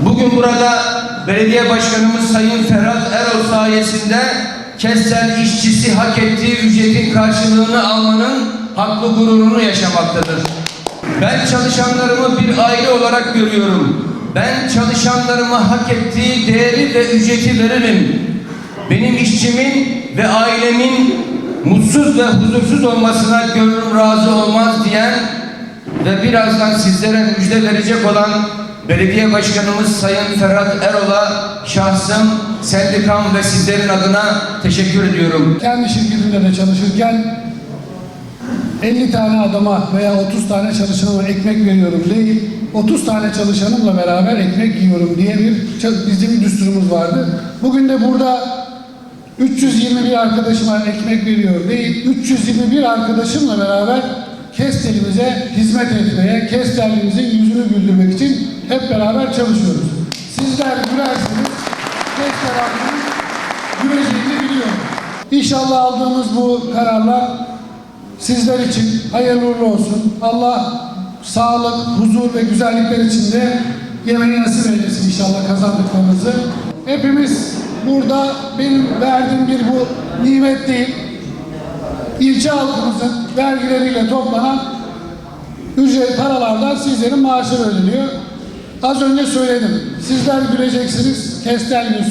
Bugün burada belediye başkanımız Sayın Ferhat Erol sayesinde Kestel işçisi hak ettiği ücretin karşılığını almanın haklı gururunu yaşamaktadır. Ben çalışanlarımı bir aile olarak görüyorum. Ben çalışanlarıma hak ettiği değeri ve ücreti veririm. Benim işçimin ve ailemin mutsuz ve huzursuz olmasına gönlüm razı olmaz diyen ve birazdan sizlere müjde verecek olan Belediye Başkanımız Sayın Ferhat Erol'a şahsım, sendikam ve sizlerin adına teşekkür ediyorum. Kendi şirketimde de çalışırken 50 tane adama veya 30 tane çalışanıma ekmek veriyorum değil, 30 tane çalışanımla beraber ekmek yiyorum diye bir bizim düsturumuz vardı. Bugün de burada 321 arkadaşıma ekmek veriyor değil, 321 arkadaşımla beraber Kestelimize hizmet etmeye, Kestelimizin yüzünü güldürmek için hep beraber çalışıyoruz. Sizler gülerseniz Kestel halkının güleceğini biliyorum. İnşallah aldığımız bu kararlar sizler için hayırlı uğurlu olsun. Allah sağlık, huzur ve güzellikler içinde yemeği nasip eylesin inşallah kazandıklarınızı. Hepimiz burada benim verdiğim bir bu nimet değil. İlçe halkımızın vergileriyle toplanan ücret paralardan sizlerin maaşı ödeniyor. Az önce söyledim. Sizler güleceksiniz. Kestel.